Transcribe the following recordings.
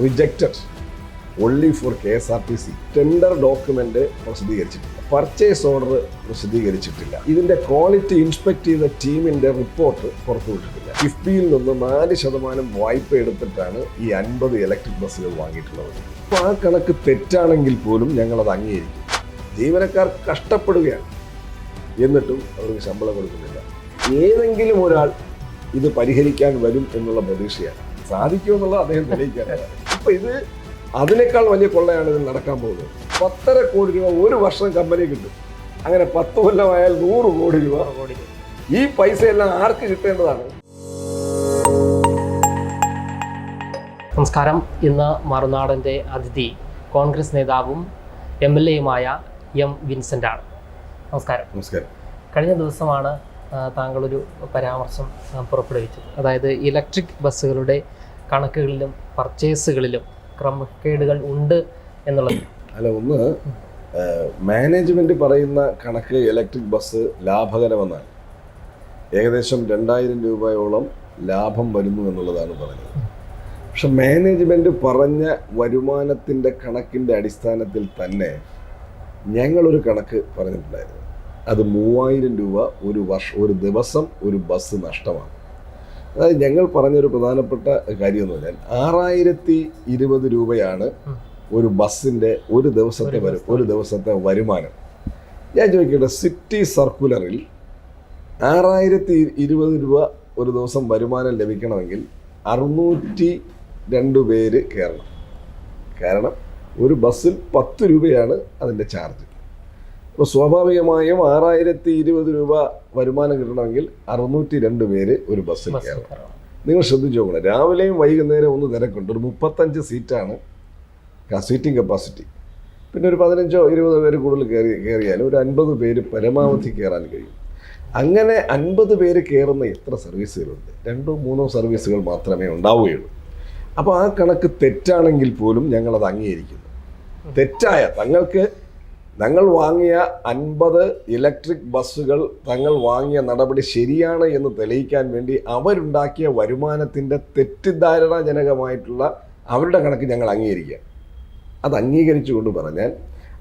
Rejected only for K S R T C tender document പ്രസിദ്ധീകരിച്ചിട്ടില്ല. Purchase order പ്രസിദ്ധീകരിച്ചിട്ടില്ല. ഇതിന്റെ quality inspect ചെയ്ത ടീമിന്റെ report പുറത്തുവിട്ടിട്ടില്ല. കിഫ്ബിയിൽ നിന്ന് നാല് ശതമാനം വായ്പ എടുത്തിട്ടാണ് ഈ അൻപത് ഇലക്ട്രിക് ബസ്സുകൾ വാങ്ങിയിട്ടുള്ളത്. അപ്പോൾ ആ കണക്ക് തെറ്റാണെങ്കിൽ പോലും ഞങ്ങൾ അത് അംഗീകരിക്കും. ജീവനക്കാർ കഷ്ടപ്പെടുകയാണ്. എന്നിട്ടും അവർക്ക് ശമ്പളം കൊടുക്കുന്നില്ല. ഏതെങ്കിലും ഒരാൾ ഇത് പരിഹരിക്കാൻ വരും എന്നുള്ള പ്രതീക്ഷയാണ്. സാധിക്കുമെന്നുള്ളത് അദ്ദേഹം തെളിയിക്കാനാണ് അപ്പൊ ഇത് അതിനേക്കാൾ വലിയ കൊള്ളയാണ് ഇത് നടക്കാൻ പോകുന്നത്. പത്തര കോടി രൂപ ഒരു വർഷം കമ്പനി കിട്ടും. അങ്ങനെ പത്ത് കൊല്ലമായാൽ നൂറ് കോടി രൂപ. ഈ പൈസയെല്ലാം ആർക്ക് കിട്ടേണ്ടതാണ്? നമസ്കാരം. ഇന്ന് മറുനാടന്റെ അതിഥി കോൺഗ്രസ് നേതാവും എം എൽ എയുമായ എം വിൻസെന്റ് ആണ് നമസ്കാരം. നമസ്കാരം. കഴിഞ്ഞ ദിവസമാണ് താങ്കളൊരു പരാമർശം പുറപ്പെടുവിച്ചത്. അതായത് ഇലക്ട്രിക് ബസ്സുകളുടെ കണക്കുകളിലും പർച്ചേസുകളിലും ക്രമക്കേടുകൾ ഉണ്ട് എന്നുള്ളത്. അല്ല ഒന്ന് മാനേജ്മെന്റ് പറയുന്ന കണക്ക് ഇലക്ട്രിക് ബസ് ലാഭകരമെന്നാണ്. ഏകദേശം രണ്ടായിരം രൂപയോളം ലാഭം വരുന്നു എന്നുള്ളതാണ് പറഞ്ഞത്. പക്ഷെ മാനേജ്മെന്റ് പറഞ്ഞ വരുമാനത്തിന്റെ കണക്കിന്റെ അടിസ്ഥാനത്തിൽ തന്നെ ഞങ്ങളൊരു കണക്ക് പറഞ്ഞിട്ടുണ്ടായിരുന്നു. അത് മൂവായിരം രൂപ ഒരു വർഷം ഒരു ദിവസം ഒരു ബസ് നഷ്ടമാണ് അതായത് ഞങ്ങൾ പറഞ്ഞൊരു പ്രധാനപ്പെട്ട കാര്യം എന്ന് പറഞ്ഞാൽ ആറായിരത്തി ഇരുപത് രൂപയാണ് ഒരു ബസ്സിന്റെ ഒരു ദിവസത്തെ വരും. ഒരു ദിവസത്തെ വരുമാനം. ഞാൻ ചോദിക്കട്ടെ സിറ്റി സർക്കുലറിൽ ആറായിരത്തി ഇരുപത് രൂപ ഒരു ദിവസം വരുമാനം ലഭിക്കണമെങ്കിൽ അറുന്നൂറ്റി രണ്ട് പേര് കയറണം. കാരണം ഒരു ബസ്സിൽ പത്ത് രൂപയാണ് അതിന്റെ ചാർജ്. അപ്പോൾ സ്വാഭാവികമായും ആറായിരത്തി ഇരുപത് രൂപ വരുമാനം കിട്ടണമെങ്കിൽ അറുന്നൂറ്റി രണ്ട് പേര് ഒരു ബസ്സിൽ ബസ് കയറണം. നിങ്ങൾ ശ്രദ്ധിച്ചു നോക്കണം. രാവിലെയും വൈകുന്നേരം ഒന്ന് തിരക്കുണ്ട്. ഒരു മുപ്പത്തഞ്ച് സീറ്റാണ് സീറ്റിംഗ് കപ്പാസിറ്റി പിന്നെ ഒരു പതിനഞ്ചോ ഇരുപതോ പേര് കൂടുതൽ കയറി കയറിയാലും ഒരു അൻപത് പേര് പരമാവധി കയറാൻ കഴിയും. അങ്ങനെ അൻപത് പേര് കയറുന്ന എത്ര സർവീസുകളുണ്ട് രണ്ടോ മൂന്നോ സർവീസുകൾ മാത്രമേ ഉണ്ടാവുകയുള്ളൂ. അപ്പോൾ ആ കണക്ക് തെറ്റാണെങ്കിൽ പോലും ഞങ്ങളത് അംഗീകരിക്കുന്നു. തെറ്റായ തങ്ങൾക്ക് തങ്ങൾ വാങ്ങിയ അൻപത് ഇലക്ട്രിക് ബസ്സുകൾ തങ്ങൾ വാങ്ങിയ നടപടി ശരിയാണ് എന്ന് തെളിയിക്കാൻ വേണ്ടി അവരുണ്ടാക്കിയ വരുമാനത്തിന്റെ തെറ്റിദ്ധാരണാജനകമായിട്ടുള്ള അവരുടെ കണക്ക് ഞങ്ങൾ അംഗീകരിക്കുക. അത് അംഗീകരിച്ചുകൊണ്ട് പറഞ്ഞാൽ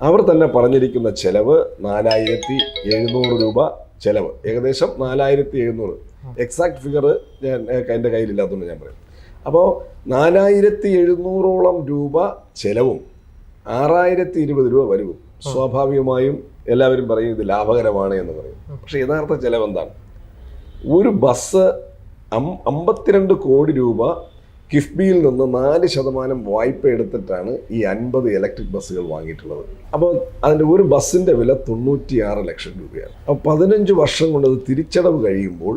അവർ തന്നെ പറഞ്ഞിരിക്കുന്ന ചെലവ് നാലായിരത്തി എഴുന്നൂറ് രൂപ ചെലവ്. ഏകദേശം നാലായിരത്തി എഴുന്നൂറ്. എക്സാക്ട് ഫിഗർ ഞാൻ എന്റെ കയ്യിലില്ലാത്തതുകൊണ്ട് ഞാൻ പറയും. അപ്പോൾ നാലായിരത്തി എഴുന്നൂറോളം രൂപ ചെലവും ആറായിരത്തി ഇരുപത് രൂപ വരവും. സ്വാഭാവികമായും എല്ലാവരും പറയും ഇത് ലാഭകരമാണ് എന്ന് പറയും. പക്ഷെ യഥാർത്ഥ ചെലവെന്താണ് ഒരു ബസ് അമ്പത്തിരണ്ട് കോടി രൂപ കിഫ്ബിയിൽ നിന്ന് നാല് ശതമാനം വായ്പ എടുത്തിട്ടാണ് ഈ അൻപത് ഇലക്ട്രിക് ബസ്സുകൾ വാങ്ങിയിട്ടുള്ളത്. അപ്പോൾ അതിന്റെ ഒരു ബസ്സിന്റെ വില തൊണ്ണൂറ്റിയാറ് ലക്ഷം രൂപയാണ്. അപ്പോൾ പതിനഞ്ച് വർഷം കൊണ്ട് അത് തിരിച്ചടവ് കഴിയുമ്പോൾ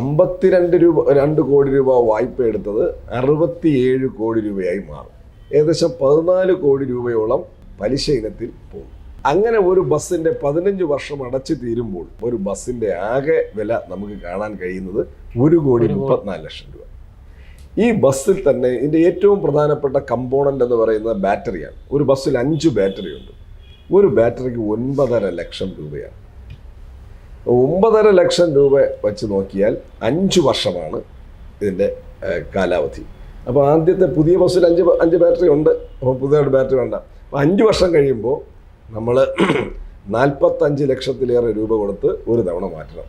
അമ്പത്തിരണ്ട് രൂപ രണ്ട് കോടി രൂപ വായ്പ എടുത്തത് അറുപത്തിയേഴ് കോടി രൂപയായി മാറും. ഏകദേശം പതിനാല് കോടി രൂപയോളം പലിശ ഇനത്തിൽ പോകും. അങ്ങനെ ഒരു ബസ്സിന്റെ പതിനഞ്ച് വർഷം അടച്ചു തീരുമ്പോൾ ഒരു ബസ്സിന്റെ ആകെ വില നമുക്ക് കാണാൻ കഴിയുന്നത് ഒരു കോടി. മുപ്പത്തിനാല് ലക്ഷം രൂപ. ഈ ബസ്സിൽ തന്നെ ഇതിന്റെ ഏറ്റവും പ്രധാനപ്പെട്ട കമ്പോണന്റ് എന്ന് പറയുന്നത് ബാറ്ററിയാണ്. ഒരു ബസ്സിൽ അഞ്ച് ബാറ്ററി ഉണ്ട്. ഒരു ബാറ്ററിക്ക് ഒൻപതര ലക്ഷം രൂപയാണ്. ഒമ്പതര ലക്ഷം രൂപ വെച്ച് നോക്കിയാൽ അഞ്ച് വർഷമാണ് ഇതിന്റെ കാലാവധി. അപ്പോൾ ആദ്യത്തെ പുതിയ ബസ്സിൽ അഞ്ച് അഞ്ച് ബാറ്ററി ഉണ്ട്. അപ്പോൾ പുതിയതായിട്ട് ബാറ്ററി വേണ്ട. അഞ്ച് വർഷം കഴിയുമ്പോൾ നമ്മൾ നാൽപ്പത്തഞ്ച് ലക്ഷത്തിലേറെ രൂപ കൊടുത്ത് ഒരു തവണ മാറ്റണം.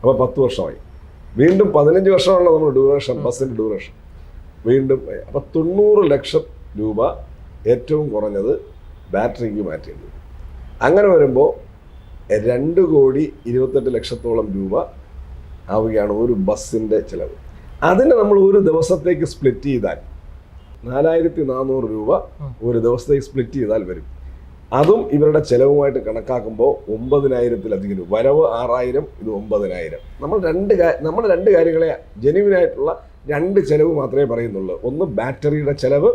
അപ്പോൾ പത്ത് വർഷമായി. വീണ്ടും പതിനഞ്ച് വർഷമാണല്ലോ നമ്മൾ ഡ്യൂറേഷൻ ബസ്സിന്റെ ഡ്യൂറേഷൻ വീണ്ടും അപ്പോൾ തൊണ്ണൂറ് ലക്ഷം രൂപ ഏറ്റവും കുറഞ്ഞത് ബാറ്ററിക്ക് മാറ്റേണ്ടി അങ്ങനെ വരുമ്പോൾ രണ്ട് കോടി ഇരുപത്തെട്ട് ലക്ഷത്തോളം രൂപ ആവുകയാണ് ഒരു ബസ്സിന്റെ ചിലവ്. അതിനെ നമ്മൾ ഒരു ദിവസത്തേക്ക് സ്പ്ലിറ്റ് ചെയ്താൽ നാലായിരത്തി നാനൂറ് രൂപ ഒരു ദിവസത്തേക്ക് സ്പ്ലിറ്റ് ചെയ്താൽ വരും. അതും ഇവരുടെ ചെലവുമായിട്ട് കണക്കാക്കുമ്പോൾ ഒമ്പതിനായിരത്തിലധികം രൂപ. വരവ് ആറായിരം ഇത് ഒമ്പതിനായിരം. നമ്മൾ രണ്ട് നമ്മൾ രണ്ട് കാര്യങ്ങളെ ജെനുവിനായിട്ടുള്ള രണ്ട് ചെലവ് മാത്രമേ പറയുന്നുള്ളൂ. ഒന്ന് ബാറ്ററിയുടെ ചെലവ്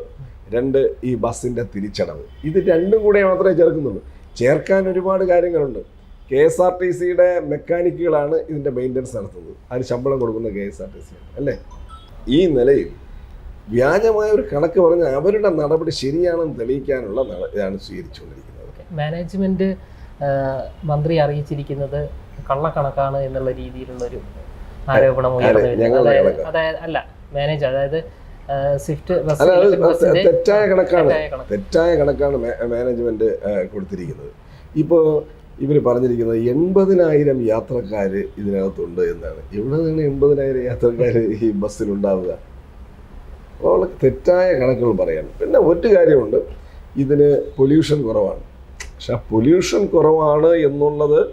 രണ്ട് ഈ ബസ്സിന്റെ തിരിച്ചടവ്. ഇത് രണ്ടും കൂടെ മാത്രമേ ചേർക്കുന്നുള്ളൂ. ചേർക്കാൻ ഒരുപാട് കാര്യങ്ങളുണ്ട്. കെ എസ് ആർ ടി സിയുടെ മെക്കാനിക്കുകളാണ് ഇതിന്റെ മെയിന്റനൻസ് നടത്തുന്നത്. അതിന് ശമ്പളം കൊടുക്കുന്ന K S R T C അല്ലേ? ഈ നിലയിൽ വ്യാജമായ ഒരു കണക്ക് പറഞ്ഞ് അവരുടെ നടപടി ശരിയാണെന്ന് തെളിയിക്കാനുള്ള ഇതാണ് സ്വീകരിച്ചുകൊണ്ടിരിക്കുന്നത്. മാനേജ്മെന്റ് മന്ത്രി അറിയിച്ചിരിക്കുന്നത് കള്ളക്കണക്കാണ് എന്നുള്ള രീതിയിലുള്ള ഒരു ആരോപണം അതായത് അല്ല മാനേജ് അതായത് സ്വിഫ്റ്റ് തെറ്റായ കണക്കാണ്. തെറ്റായ കണക്കാണ് മാനേജ്മെന്റ് കൊടുത്തിരിക്കുന്നത്. ഇപ്പോ ഇവർ പറഞ്ഞിരിക്കുന്നത് എൺപതിനായിരം യാത്രക്കാർ ഇതിനകത്തുണ്ട് എന്നാണ്. എവിടെ നിന്ന് എൺപതിനായിരം യാത്രക്കാർ ഈ ബസ്സിലുണ്ടാവുക? അപ്പോൾ തെറ്റായ കണക്കുകൾ പറയാണ് പിന്നെ ഒരു കാര്യമുണ്ട്. ഇതിന് പൊല്യൂഷൻ കുറവാണ്. പക്ഷെ ആ പൊല്യൂഷൻ കുറവാണ് എന്നുള്ളത്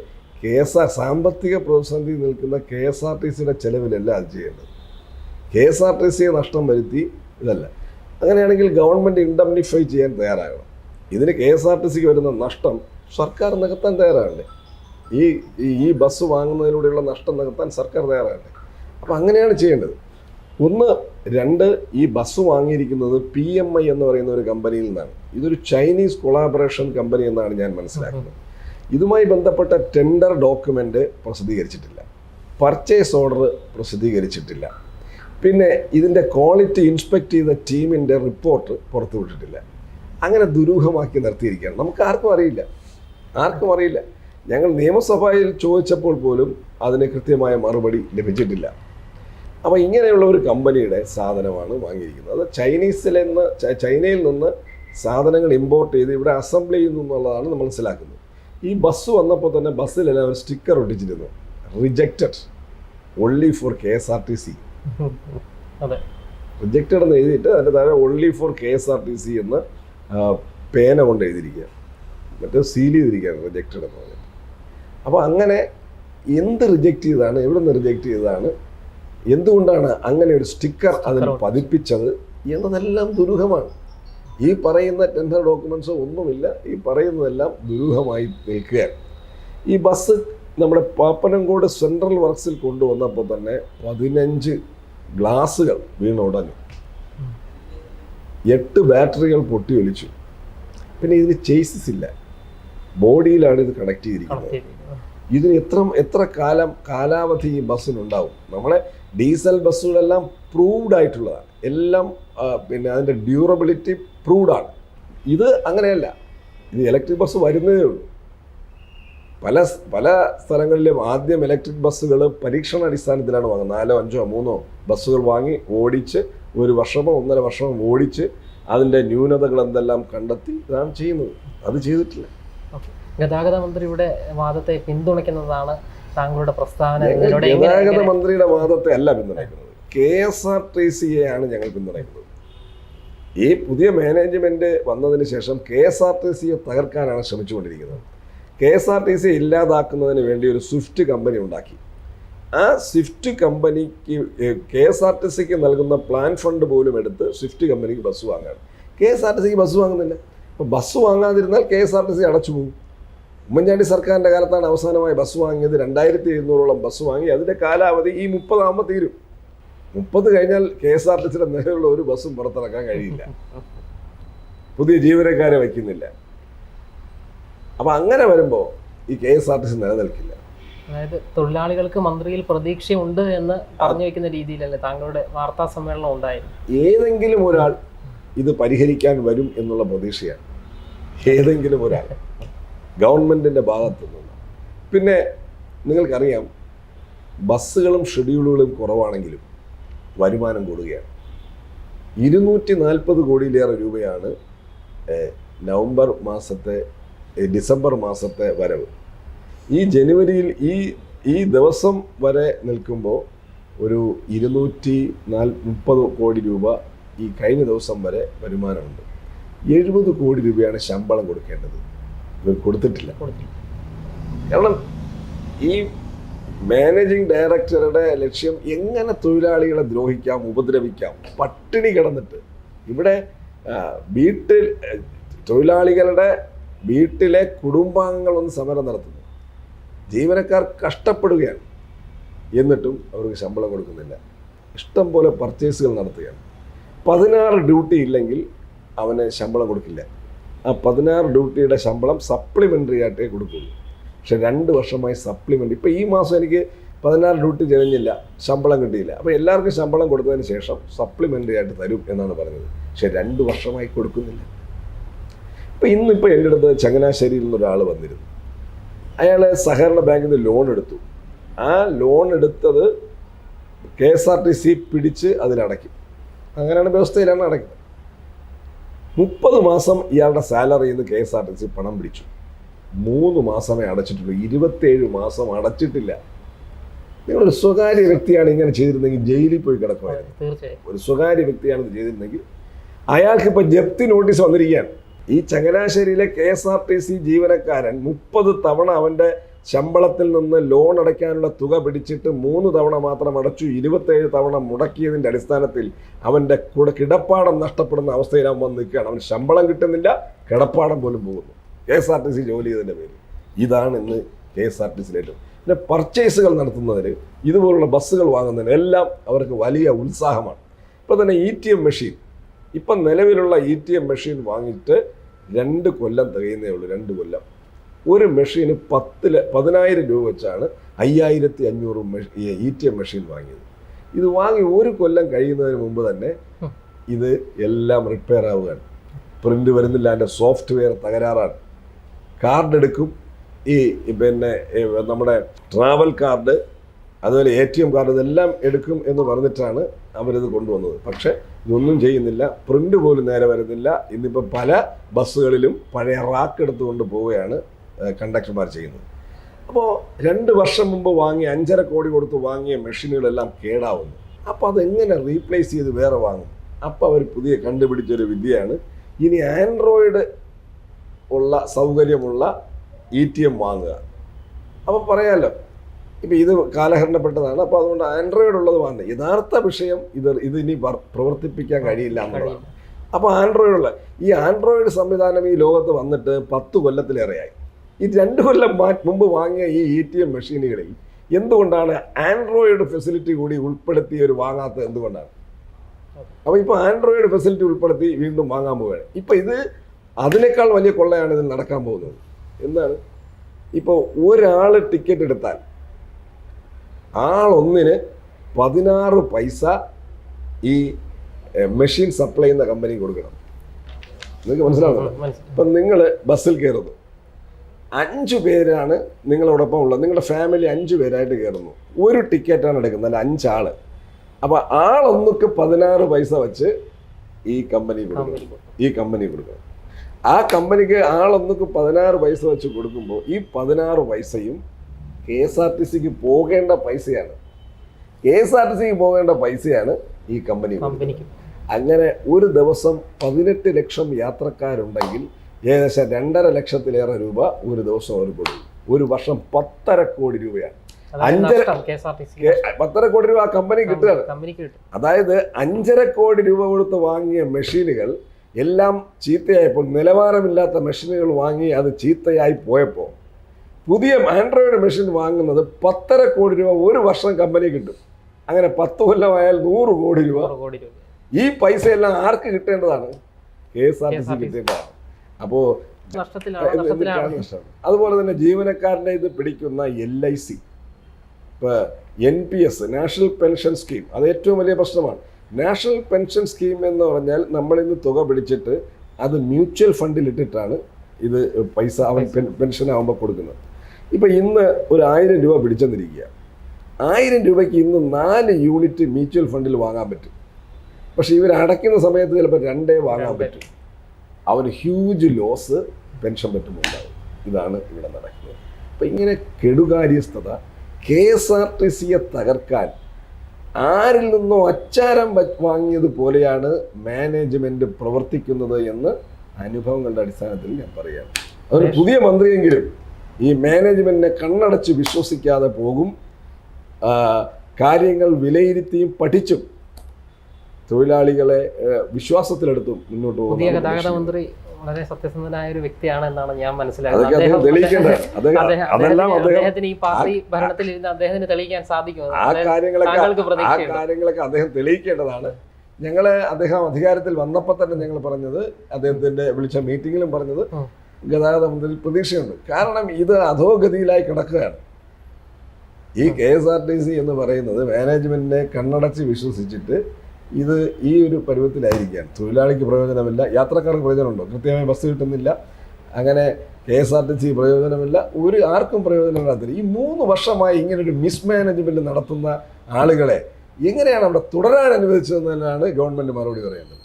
കെ എസ് ആർ സാമ്പത്തിക പ്രതിസന്ധി നിൽക്കുന്ന കെ എസ് ആർ ടി സിയുടെ ചെലവിലല്ല അത് ചെയ്യേണ്ടത്. കെ എസ് ആർ ടി സിയെ നഷ്ടം വരുത്തി ഇതല്ല. അങ്ങനെയാണെങ്കിൽ ഗവൺമെന്റ് ഇൻഡംനിഫൈ ചെയ്യാൻ തയ്യാറാകണം. ഇതിന് കെ എസ് ആർ ടി സിക്ക് വരുന്ന നഷ്ടം സർക്കാർ നികത്താൻ തയ്യാറാകണ്ടേ? ഈ ഈ- ബസ് വാങ്ങുന്നതിലൂടെയുള്ള നഷ്ടം നികത്താൻ സർക്കാർ തയ്യാറാകണ്ടേ? അപ്പോൾ അങ്ങനെയാണ് ചെയ്യേണ്ടത്. ഒന്ന് രണ്ട് ഈ ബസ് വാങ്ങിയിരിക്കുന്നത് പി എം ഐ എന്ന് പറയുന്ന ഒരു കമ്പനിയിൽ നിന്നാണ്. ഇതൊരു ചൈനീസ് കൊളാബറേഷൻ കമ്പനി എന്നാണ് ഞാൻ മനസ്സിലാക്കുന്നത്. ഇതുമായി ബന്ധപ്പെട്ട ടെൻഡർ ഡോക്യുമെന്റ് പ്രസിദ്ധീകരിച്ചിട്ടില്ല. പർച്ചേസ് ഓർഡർ പ്രസിദ്ധീകരിച്ചിട്ടില്ല. പിന്നെ ഇതിന്റെ ക്വാളിറ്റി ഇൻസ്പെക്ട് ചെയ്ത ടീമിന്റെ റിപ്പോർട്ട് പുറത്തുവിട്ടിട്ടില്ല. അങ്ങനെ ദുരൂഹമാക്കി നിർത്തിയിരിക്കുകയാണ്. നമുക്ക് ആർക്കും അറിയില്ല. ആർക്കും അറിയില്ല. ഞങ്ങൾ നിയമസഭയിൽ ചോദിച്ചപ്പോൾ പോലും അതിന് കൃത്യമായ മറുപടി ലഭിച്ചിട്ടില്ല. അപ്പോൾ ഇങ്ങനെയുള്ള ഒരു കമ്പനിയുടെ സാധനമാണ് വാങ്ങിയിരിക്കുന്നത്. അത് ചൈനീസിൽ നിന്ന് ചൈനയിൽ നിന്ന് സാധനങ്ങൾ ഇമ്പോർട്ട് ചെയ്ത് ഇവിടെ അസംബിൾ ചെയ്യുന്നു എന്നുള്ളതാണ് നമ്മൾ മനസ്സിലാക്കുന്നത്. ഈ ബസ് വന്നപ്പോൾ തന്നെ ബസ്സിലെല്ലാം ഒരു sticker ഒട്ടിച്ചിരുന്നു. Rejected only for K S R T C അതെ. റിജക്റ്റഡ് എന്ന് എഴുതിയിട്ട് അതിന്റെ താഴെ only for K S R T C എന്ന് പേന കൊണ്ട് എഴുതിയിരിക്കുക. മറ്റേ സീൽ ചെയ്തിരിക്കുകയാണ് റിജക്റ്റഡ് എന്ന് പറഞ്ഞിട്ട്. അപ്പോൾ അങ്ങനെ എന്ത് റിജക്റ്റ് ചെയ്താണ് എവിടെ നിന്ന് റിജക്റ്റ് ചെയ്തതാണ് എന്തുകൊണ്ടാണ് അങ്ങനെ ഒരു സ്റ്റിക്കർ അതിൽ പതിപ്പിച്ചത് എന്നതെല്ലാം ദുരൂഹമാണ്. ഈ പറയുന്ന ടെൻഡർ ഡോക്യുമെൻസോ ഒന്നുമില്ല. ഈ പറയുന്നതെല്ലാം ദുരൂഹമായി നിൽക്കുകയാണ്. ഈ ബസ് നമ്മുടെ പാപ്പനംകോട് സെൻട്രൽ വർക്ക്സിൽ കൊണ്ടുവന്നപ്പോൾ തന്നെ പതിനഞ്ച് ഗ്ലാസുകൾ വീണുടഞ്ഞു. എട്ട് ബാറ്ററികൾ പൊട്ടി ഒലിച്ചു. പിന്നെ ഇതിന് ചേസസ് ഇല്ല. ബോഡിയിലാണ് ഇത് കണക്ട് ചെയ്തിരിക്കുന്നത്. ഇതിന് എത്ര എത്ര കാലം കാലാവധി ഈ ബസ്സിനുണ്ടാവും? നമ്മളെ ഡീസൽ ബസ്സുകളെല്ലാം പ്രൂവ്ഡ് ആയിട്ടുള്ളതാണ്. എല്ലാം പിന്നെ അതിന്റെ ഡ്യൂറബിലിറ്റി പ്രൂവ്ഡ് ആണ്. ഇത് അങ്ങനെയല്ല. ഇത് ഇലക്ട്രിക് ബസ് വരുന്നതേ ഉള്ളൂ. പല പല സ്ഥലങ്ങളിലും ആദ്യം ഇലക്ട്രിക് ബസ്സുകൾ പരീക്ഷണ അടിസ്ഥാനത്തിലാണ് വാങ്ങുന്നത്. നാലോ അഞ്ചോ മൂന്നോ ബസ്സുകൾ വാങ്ങി ഓടിച്ച് ഒരു വർഷമോ ഒന്നര വർഷമോ ഓടിച്ച് അതിന്റെ ന്യൂനതകൾ എന്തെല്ലാം കണ്ടെത്തി ഇതാണ് ചെയ്യുന്നത്. അത് ചെയ്തിട്ടില്ല. ഗതാഗത മന്ത്രിയുടെ വാദത്തെ പിന്തുണയ്ക്കുന്നതാണ് താങ്കളുടെ പ്രസ്താവന ഗതാഗത മന്ത്രിയുടെ വാദത്തെ അല്ല പിന്തുണയ്ക്കുന്നത്. കെ എസ് ആർ ടി സിയെയാണ് ഞങ്ങൾ പിന്തുണയ്ക്കുന്നത്. ഈ പുതിയ മാനേജ്മെന്റ് വന്നതിന് ശേഷം കെ എസ് ആർ ടി സിയെ തകർക്കാനാണ് ശ്രമിച്ചുകൊണ്ടിരിക്കുന്നത്. K S R T C ഇല്ലാതാക്കുന്നതിന് വേണ്ടി ഒരു സ്വിഫ്റ്റ് കമ്പനി ഉണ്ടാക്കി. ആ സ്വിഫ്റ്റ് കമ്പനിക്ക് കെ എസ് ആർ ടി സിക്ക് നൽകുന്ന പ്ലാൻ ഫണ്ട് പോലും എടുത്ത് സ്വിഫ്റ്റ് കമ്പനിക്ക് ബസ് വാങ്ങാണ്. കെ എസ് ആർ ടി സിക്ക് ബസ് വാങ്ങുന്നില്ല. അപ്പോൾ bus വാങ്ങാതിരുന്നാൽ K S R T C അടച്ചു പോകും ഉമ്മൻചാണ്ടി സർക്കാരിന്റെ കാലത്താണ് അവസാനമായി ബസ് വാങ്ങിയത്. രണ്ടായിരത്തി എഴുന്നൂറോളം ബസ് വാങ്ങി. അതിന്റെ കാലാവധി ഈ മുപ്പതാകുമ്പോൾ തീരും. മുപ്പത് കഴിഞ്ഞാൽ കെ എസ് ആർ ടി സിയുടെ നിലവിലുള്ള ഒരു ബസ്സും പുറത്തിറക്കാൻ കഴിയില്ല. പുതിയ ജീവനക്കാരെ വയ്ക്കുന്നില്ല. അപ്പം അങ്ങനെ വരുമ്പോൾ ഈ K S R T C നിലനിൽക്കില്ല. അതായത് തൊഴിലാളികൾക്ക് മന്ത്രിയിൽ പ്രതീക്ഷയുണ്ട് എന്ന് പറഞ്ഞു വെക്കുന്ന രീതിയിലല്ലേ താങ്കളുടെ വാർത്താ സമ്മേളനം ഉണ്ടായി ഏതെങ്കിലും ഒരാൾ ഇത് പരിഹരിക്കാൻ വരും എന്നുള്ള പ്രതീക്ഷയാണ്. ഏതെങ്കിലും ഒരാൾ. ഗവൺമെന്റിന്റെ ഭാഗത്തു നിന്ന് പിന്നെ നിങ്ങൾക്കറിയാം ബസ്സുകളും ഷെഡ്യൂളുകളും കുറവാണെങ്കിലും വരുമാനം കൂടുകയാണ്. ഇരുന്നൂറ്റി നാൽപ്പത് കോടിയിലേറെ രൂപയാണ് നവംബർ മാസത്തെ ഡിസംബർ മാസത്തെ വരവ്. ഈ ജനുവരിയിൽ ഈ ഈ ദിവസം വരെ നിൽക്കുമ്പോൾ ഒരു ഇരുന്നൂറ്റി നാൽ മുപ്പത് കോടി രൂപ ഈ കഴിഞ്ഞ ദിവസം വരെ വരുമാനമുണ്ട്. എഴുപത് കോടി രൂപയാണ് ശമ്പളം കൊടുക്കേണ്ടത്. ഇവർ കൊടുത്തിട്ടില്ല. കാരണം ഈ മാനേജിങ് ഡയറക്ടറുടെ ലക്ഷ്യം എങ്ങനെ തൊഴിലാളികളെ ദ്രോഹിക്കാം ഉപദ്രവിക്കാം പട്ടിണി കിടന്നിട്ട്. ഇവിടെ വീട്ടിൽ തൊഴിലാളികളുടെ വീട്ടിലെ കുടുംബാംഗങ്ങൾ ഒന്ന് സമരം നടത്തുന്നു. ജീവനക്കാർ കഷ്ടപ്പെടുകയാണ്. എന്നിട്ടും അവർക്ക് ശമ്പളം കൊടുക്കുന്നില്ല. ഇഷ്ടം പോലെ പർച്ചേസുകൾ നടത്തുകയാണ്. പതിനാറ് ഡ്യൂട്ടി ഇല്ലെങ്കിൽ അവന് ശമ്പളം കൊടുക്കില്ല. ആ പതിനാറ് ഡ്യൂട്ടിയുടെ ശമ്പളം സപ്ലിമെന്ററി ആയിട്ടേ കൊടുക്കുള്ളൂ. പക്ഷെ രണ്ട് വർഷമായി സപ്ലിമെന്റ് ഇപ്പോൾ ഈ മാസം എനിക്ക് പതിനാറ് ഡ്യൂട്ടി തികഞ്ഞില്ല ശമ്പളം കിട്ടിയില്ല. അപ്പോൾ എല്ലാവർക്കും ശമ്പളം കൊടുത്തതിന് ശേഷം സപ്ലിമെന്ററി ആയിട്ട് തരും എന്നാണ് പറഞ്ഞത്. പക്ഷെ രണ്ട് വർഷമായി കൊടുക്കുന്നില്ല. ഇപ്പോൾ ഇന്നിപ്പോൾ എന്റെ അടുത്ത് ചങ്ങനാശ്ശേരിയിൽ നിന്നൊരാൾ വന്നിരുന്നു. അയാൾ സഹകരണ ബാങ്കിൽ നിന്ന് ലോൺ എടുത്തു. ആ ലോൺ എടുത്തത് K S R T C പിടിച്ച് അതിലടയ്ക്കും. അങ്ങനെയാണ് വ്യവസ്ഥയിലാണ് അടയ്ക്കുന്നത് മുപ്പത് മാസം ഇയാളുടെ സാലറിയിൽ നിന്ന് K S R T C പണം പിടിച്ചു. മൂന്ന് മാസമേ അടച്ചിട്ടുള്ളൂ. ഇരുപത്തേഴ് മാസം അടച്ചിട്ടില്ല. നിങ്ങളൊരു സ്വകാര്യ വ്യക്തിയാണ് ഇങ്ങനെ ചെയ്തിരുന്നെങ്കിൽ ജയിലിൽ പോയി കിടക്കുമായിരുന്നു. ഒരു സ്വകാര്യ വ്യക്തിയാണ് ഇത് ചെയ്തിരുന്നെങ്കിൽ അയാൾക്ക് ഇപ്പൊ ജപ്തി നോട്ടീസ് വന്നിരിക്കുകയാണ്. ഈ ചങ്ങനാശ്ശേരിയിലെ K S R T C ജീവനക്കാരൻ മുപ്പത് തവണ അവന്റെ ശമ്പളത്തിൽ നിന്ന് ലോൺ അടയ്ക്കാനുള്ള തുക പിടിച്ചിട്ട് മൂന്ന് തവണ മാത്രം അടച്ചു ഇരുപത്തേഴ് തവണ മുടക്കിയതിന്റെ അടിസ്ഥാനത്തിൽ അവന്റെ കൂടെ കിടപ്പാടം നഷ്ടപ്പെടുന്ന അവസ്ഥയിൽ അവൻ വന്ന് നിൽക്കുകയാണ്. അവൻ ശമ്പളം കിട്ടുന്നില്ല കിടപ്പാടം പോലും പോകുന്നു. K S R T C ജോലി ചെയ്തതിന്റെ പേര് ഇതാണ് ഇന്ന് കെ എസ് ആർ ടി സിയിലേറ്റവും പിന്നെ പർച്ചേസുകൾ നടത്തുന്നതിന് ഇതുപോലുള്ള ബസ്സുകൾ വാങ്ങുന്നതിന് എല്ലാം അവർക്ക് വലിയ ഉത്സാഹമാണ്. ഇപ്പം തന്നെ ഇ ടി എം മെഷീൻ. ഇപ്പം നിലവിലുള്ള ഇ ടി എം മെഷീൻ വാങ്ങിയിട്ട് രണ്ട് കൊല്ലം തികയുന്നേ ഉള്ളൂ രണ്ട് കൊല്ലം. ഒരു മെഷീന് പത്ത് ല- പതിനായിരം രൂപ വെച്ചാണ് അയ്യായിരത്തി അഞ്ഞൂറ് ഇ ടി എം മെഷീൻ വാങ്ങിയത്. ഇത് വാങ്ങി ഒരു കൊല്ലം കഴിയുന്നതിന് മുമ്പ് തന്നെ ഇത് എല്ലാം റിപ്പയർ ആവുകയാണ്. പ്രിന്റ് വരുന്നില്ല അതിന്റെ സോഫ്റ്റ്വെയർ തകരാറാണ്. കാർഡ് എടുക്കും. ഈ പിന്നെ നമ്മുടെ ട്രാവൽ കാർഡ് അതുപോലെ എ ടി എം കാർഡ് ഇതെല്ലാം എടുക്കും എന്ന് പറഞ്ഞിട്ടാണ് അവരിത് കൊണ്ടുവന്നത്. പക്ഷേ ഇതൊന്നും ചെയ്യുന്നില്ല. പ്രിന്റ് പോലും നേരെ വരുന്നില്ല. ഇന്നിപ്പോൾ പല ബസ്സുകളിലും പഴയ റാക്ക് എടുത്തുകൊണ്ട് പോവുകയാണ് കണ്ടക്ടർമാർ ചെയ്യുന്നത്. അപ്പോൾ രണ്ട് വർഷം മുമ്പ് വാങ്ങിയ അഞ്ചര കോടി കൊടുത്ത് വാങ്ങിയ മെഷീനുകളെല്ലാം കേടാവുന്നു. അപ്പോൾ അതെങ്ങനെ റീപ്ലേസ് ചെയ്ത് വേറെ വാങ്ങും? അപ്പോൾ അവർ പുതിയ കണ്ടുപിടിച്ചൊരു വിദ്യയാണ്. ഇനി ആൻഡ്രോയിഡ് ഉള്ള സൗകര്യമുള്ള ഇ ടി എം വാങ്ങുക. അപ്പോൾ പറയാമല്ലോ ഇപ്പം ഇത് കാലഹരണപ്പെട്ടതാണ്. അപ്പോൾ അതുകൊണ്ട് ആൻഡ്രോയിഡ് ഉള്ളത് വാങ്ങുന്നത് യഥാർത്ഥ വിഷയം ഇത് ഇതിനി ഇനി പ്രവർത്തിപ്പിക്കാൻ കഴിയില്ല എന്നുള്ളതാണ്. അപ്പോൾ ആൻഡ്രോയിഡ് ഉള്ള ഈ ആൻഡ്രോയിഡ് സംവിധാനം ഈ ലോകത്ത് വന്നിട്ട് പത്ത് കൊല്ലത്തിലേറെയായി. ഈ രണ്ട് കൊല്ലം മുമ്പ് വാങ്ങിയ ഈ ഇ ടി എം മെഷീനുകളിൽ എന്തുകൊണ്ടാണ് ആൻഡ്രോയിഡ് ഫെസിലിറ്റി കൂടി ഉൾപ്പെടുത്തി ഒരു വാങ്ങാത്തത് എന്തുകൊണ്ടാണ്? അപ്പോൾ ഇപ്പോൾ ആൻഡ്രോയിഡ് ഫെസിലിറ്റി ഉൾപ്പെടുത്തി വീണ്ടും വാങ്ങാൻ പോവുകയാണ്. ഇപ്പോൾ ഇത് അതിനേക്കാൾ വലിയ കൊള്ളയാണ് ഇതിൽ നടക്കാൻ പോകുന്നത്. എന്താണ്? ഇപ്പോൾ ഒരാൾ ടിക്കറ്റ് എടുത്താൽ ആളൊന്നിന് പതിനാറ് പൈസ ഈ മെഷീൻ സപ്ലൈ ചെയ്യുന്ന കമ്പനി കൊടുക്കണം. നിങ്ങൾക്ക് മനസ്സിലാവുന്നുണ്ടോ? മനസ്സിലായി ഇപ്പം നിങ്ങൾ ബസ്സിൽ കയറുന്നു. അഞ്ച് പേരാണ് നിങ്ങളോടൊപ്പം ഉള്ളത്. നിങ്ങളുടെ ഫാമിലി അഞ്ച് പേരായിട്ട് കയറുന്നു. ഒരു ടിക്കറ്റാണ് എടുക്കുന്നത്. അല്ല അഞ്ചാൾ. അപ്പോൾ ആളൊന്നുക്ക് പതിനാറ് പൈസ വെച്ച് ഈ കമ്പനി കൊടുക്കും. ഈ കമ്പനി കൊടുക്കും. ആ കമ്പനിക്ക് ആളൊന്നുക്ക് പതിനാറ് പൈസ വെച്ച് കൊടുക്കുമ്പോൾ ഈ പതിനാറ് പൈസയും കെ എസ് ആർ ടി സിക്ക് പോകേണ്ട പൈസയാണ്. കെ എസ് ആർ ടി സിക്ക് പോകേണ്ട പൈസയാണ് ഈ കമ്പനി അങ്ങനെ ഒരു ദിവസം പതിനെട്ട് ലക്ഷം യാത്രക്കാരുണ്ടെങ്കിൽ ഏകദേശം രണ്ടര ലക്ഷത്തിലേറെ രൂപ ഒരു ദിവസം അവർ കൊടുക്കും. ഒരു വർഷം പത്തര കോടി രൂപയാണ്. അഞ്ചര- പത്തര കോടി രൂപ ആ കമ്പനി കിട്ടുകയാണ്. അതായത് അഞ്ചര കോടി രൂപ കൊടുത്ത് വാങ്ങിയ മെഷീനുകൾ എല്ലാം ചീത്തയായപ്പോൾ നിലവാരമില്ലാത്ത മെഷീനുകൾ വാങ്ങി അത് ചീത്തയായി പോയപ്പോൾ പുതിയ ആൻഡ്രോയിഡ് മെഷീൻ വാങ്ങുന്നത് പത്തര കോടി രൂപ ഒരു വർഷം കമ്പനി കിട്ടും. അങ്ങനെ പത്ത് കൊല്ലമായാൽ നൂറ് കോടി രൂപ. കോടി രൂപ. ഈ പൈസ എല്ലാം ആർക്ക് കിട്ടേണ്ടതാണ്? K S R T C കിട്ടേണ്ടതാണ് അപ്പോൾ അതുപോലെ തന്നെ ജീവനക്കാരന്റെ ഇത് പിടിക്കുന്ന എൽ ഐ സി ഇപ്പോൾ N P S national pension scheme അത് ഏറ്റവും വലിയ പ്രശ്നമാണ്. നാഷണൽ പെൻഷൻ സ്കീം എന്ന് പറഞ്ഞാൽ നമ്മളിന്ന് തുക പിടിച്ചിട്ട് അത് മ്യൂച്വൽ ഫണ്ടിൽ ഇട്ടിട്ടാണ് ഇത് പൈസ അവൻ പെൻഷൻ ആവുമ്പോൾ കൊടുക്കുന്നത്. ഇപ്പം ഇന്ന് ഒരു ആയിരം രൂപ പിടിച്ചെന്നിരിക്കുക. ആയിരം രൂപയ്ക്ക് ഇന്ന് നാല് യൂണിറ്റ് മ്യൂച്വൽ ഫണ്ടിൽ വാങ്ങാൻ പറ്റും. പക്ഷേ ഇവർ അടയ്ക്കുന്ന സമയത്ത് ചിലപ്പോൾ രണ്ടേ വാങ്ങാൻ രണ്ടേ. അവന് ഹ്യൂജ് ലോസ് പെൻഷൻ പറ്റുമുണ്ടാവും ഇതാണ് ഇവിടെ നടക്കുന്നത്. അപ്പം ഇങ്ങനെ കെടുകാര്യസ്ഥത കെ എസ് ആർ ടി സിയെ തകർക്കാൻ ആരിൽ നിന്നോ അച്ചാരം വാങ്ങിയത് പോലെയാണ് മാനേജ്മെന്റ് പ്രവർത്തിക്കുന്നത് എന്ന് അനുഭവങ്ങളുടെ അടിസ്ഥാനത്തിൽ ഞാൻ പറയാം അതൊരു പുതിയ മന്ത്രിയെങ്കിലും ഈ മാനേജ്മെന്റിനെ കണ്ണടച്ച് വിശ്വസിക്കാതെ പോകും കാര്യങ്ങൾ വിലയിരുത്തിയും പഠിച്ചും തൊഴിലാളികളെ വിശ്വാസത്തിലെടുത്തു മുന്നോട്ട് പോകുന്നതാണ് ഗതാഗത മന്ത്രി വളരെ സത്യസന്ധനായ ഒരു വ്യക്തിയാണ് എന്നാണ് ഞാൻ മനസ്സിലാക്കുന്നത് ഈ പാർട്ടി ഭരണത്തിൽ ഇരുന്ന് അദ്ദേഹത്തിന് തെളിയിക്കാൻ സാധിക്കും ആ കാര്യങ്ങളൊക്കെ ആ കാര്യങ്ങളൊക്കെ അദ്ദേഹം തെളിയിക്കേണ്ടതാണ്. ഞങ്ങൾ അദ്ദേഹം അധികാരത്തിൽ വന്നപ്പോൾ തന്നെ ഞങ്ങൾ പറഞ്ഞത് അദ്ദേഹത്തിന്റെ വിളിച്ച മീറ്റിങ്ങിലും പറഞ്ഞത്. ഗതാഗത മന്ത്രി പ്രതീക്ഷയുണ്ട്. കാരണം ഇത് അധോഗതിയിലായി കിടക്കുകയാണ്. ഈ K S R T C എന്ന് പറയുന്നത് മാനേജ്മെന്റിനെ കണ്ണടച്ച് വിശ്വസിച്ചിട്ട് ഇത് ഈ ഒരു പരുവത്തിലായിരിക്കുകയാണ്. തൊഴിലാളിക്ക് പ്രയോജനമില്ല യാത്രക്കാർക്ക് പ്രയോജനമുണ്ടോ? കൃത്യമായി ബസ് കിട്ടുന്നില്ല അങ്ങനെ K S R T C പ്രയോജനമില്ല ഒരു ആർക്കും പ്രയോജനമില്ലാത്തില്ല ഈ മൂന്ന് വർഷമായി ഇങ്ങനെ ഒരു മിസ്മാനേജ്മെന്റ് നടത്തുന്ന ആളുകളെ എങ്ങനെയാണ് അവിടെ തുടരാൻ അനുവദിച്ചതെന്നാണ് ഗവൺമെന്റ് മറുപടി പറയേണ്ടത്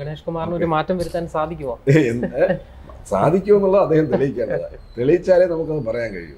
ഗണേഷ് കുമാറിന് ഒരു മാറ്റം വരുത്താൻ സാധിക്കുമോ സാധിക്കുമോ സാധിക്കുമെന്നുള്ളത് അദ്ദേഹം തെളിയിക്കേണ്ടതാണ്. തെളിയിച്ചാലേ നമുക്കത് പറയാൻ കഴിയൂ.